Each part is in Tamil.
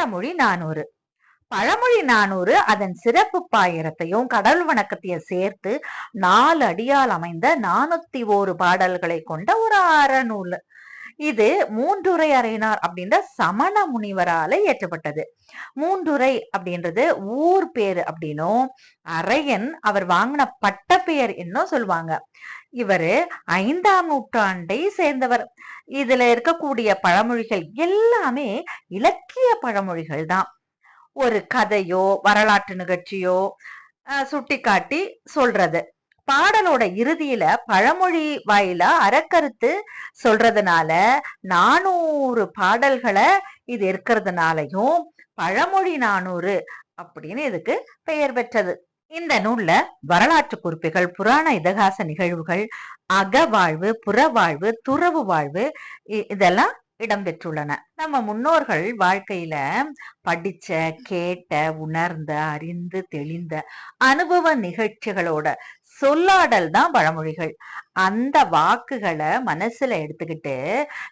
பழமொழி நானூறு. பழமொழி நானூறு அதன் சிறப்பு பாயிரத்தையும் கடல் வணக்கத்தையும் சேர்த்து நாலு அடியால் அமைந்த நானூத்தி ஓரு பாடல்களை கொண்ட ஒரு அறநூல். இது மூன்றுரை அறையினார் அப்படின்ற சமண முனிவரால இயற்றப்பட்டது மூன்றுரை அப்படின்றது ஊர் பேரு அப்படின்னும் அரையன் அவர் வாங்கின பட்ட பெயர் என்னும் சொல்லுவாங்க. இவரு ஐந்தாம் நூற்றாண்டை சேர்ந்தவர். இதுல இருக்கக்கூடிய பழமொழிகள் எல்லாமே இலக்கிய பழமொழிகள் தான். ஒரு கதையோ வரலாற்று நிகழ்ச்சியோ சுட்டி காட்டி சொல்றது. பாடலோட இறுதியில பழமொழி வாயிலா அறக்கருத்து சொல்றதுனால நானூறு பாடல்களை இது இருக்கிறதுனாலையும் பழமொழி நானூறு அப்படின்னு இதுக்கு பெயர் பெற்றது. இந்த நூல்ல வரலாற்று குறிப்புகள் புராண இதிகாச நிகழ்வுகள் அகவாழ்வு புறவாழ்வு துறவு வாழ்வு இதெல்லாம் இடம்பெற்றுள்ளன நம்ம முன்னோர்கள் வாழ்க்கையில படிச்ச கேட்ட உணர்ந்த அறிந்து தெளிந்த அனுபவ நிகழ்ச்சிகளோட சொல்லாடல் தான் பழமொழிகள். அந்த வாக்குகளை மனசுல எடுத்துக்கிட்டு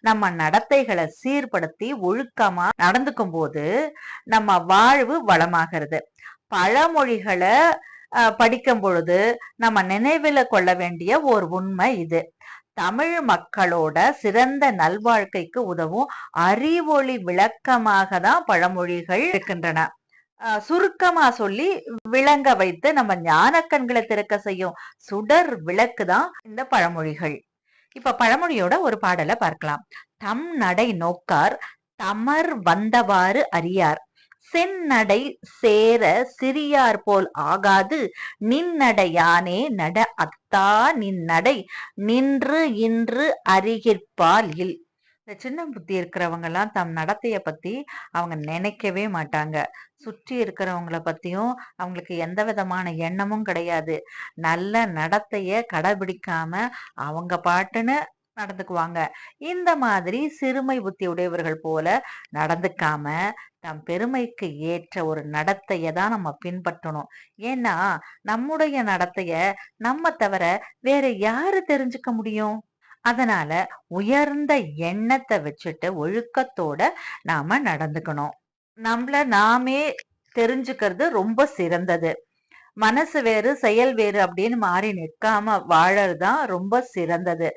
நம்ம நடத்தைகளை சீர்படுத்தி ஒழுக்கமா நடந்துக்கும் போது நம்ம வாழ்வு வளமாகிறது. பழமொழிகளை படிக்கும் பொழுது நம்ம நினைவில் கொள்ள வேண்டிய ஒரு உண்மை இது. தமிழ் மக்களோட சிறந்த நல்வாழ்க்கைக்கு உதவும் அறிவொளி விளக்கமாக தான் பழமொழிகள் இருக்கின்றன. சுருக்கமா சொல்லி விளங்க வைத்து நம்ம ஞான கண்களை திறக்க செய்யும் சுடர் விளக்கு தான் இந்த பழமொழிகள். இப்ப பழமொழியோட ஒரு பாடலை பார்க்கலாம். தம் நடை நோக்கார் தமர் வந்தவாறு அறியார். செந்நடை சேர சிறியார் போல் ஆகாது நின்னடையானே நட அத்தா நின்னடை நின்று இன்று அறிகிற்பால் இல் இந்த சின்ன புத்தி இருக்கிறவங்கெல்லாம் தம் நடத்தைய பத்தி அவங்க நினைக்கவே மாட்டாங்க. சுற்றி இருக்கிறவங்கள பத்தியும் அவங்களுக்கு எந்த விதமான எண்ணமும் கிடையாது. நல்ல நடத்தைய கடைபிடிக்காம அவங்க பாட்டுன்னு நடந்துக்குவாங்க. இந்த மாதிரி சிறுமை புத்தி உடையவர்கள் போல நடந்துக்காம தம் பெருமைக்கு ஏற்ற ஒரு நடத்தையை தான் நம்ம பின்பற்றணும். ஏன்னா நம்முடைய நடத்தைய நம்ம தவிர வேற யாரு தெரிஞ்சுக்க முடியும்? அதனால உயர்ந்த எண்ணத்தை வச்சுட்டு ஒழுக்கத்தோட நாம நடந்துக்கணும். நம்மள நாமே தெரிஞ்சுக்கிறது ரொம்ப சிறந்தது. மனசு வேறு செயல் வேறு அப்படின்னு மாறி நிற்காம வாழறதுதான் ரொம்ப சிறந்தது.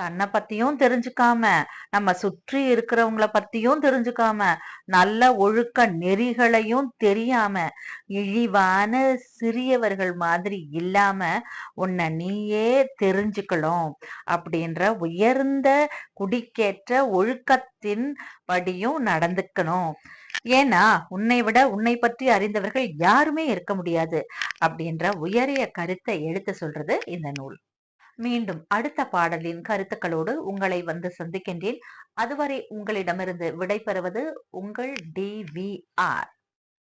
தன்னை பத்தியும் தெரிஞ்சுக்காம நம்ம சுற்றி இருக்கிறவங்கள பத்தியும் தெரிஞ்சுக்காம நல்ல ஒழுக்க நெறிகளையும் தெரியாம இழிவான சிறியவர்கள் மாதிரி இல்லாம உன்னை நீயே தெரிஞ்சுக்கணும் அப்படின்ற உயர்ந்த குடிக்கேற்ற ஒழுக்கத்தின் படியும் நடந்துக்கணும். ஏன்னா உன்னை விட உன்னை பற்றி அறிந்தவர்கள் யாருமே இருக்க முடியாது அப்படின்ற உயரிய கருத்தை எடுத்து சொல்றது இந்த நூல். மீண்டும் அடுத்த பாடலின் கருத்துக்களோடு உங்களை வந்து சந்திக்கின்றேன். அதுவரை உங்களிடமிருந்து விடைபெறுவது உங்கள் டி வி ஆர்.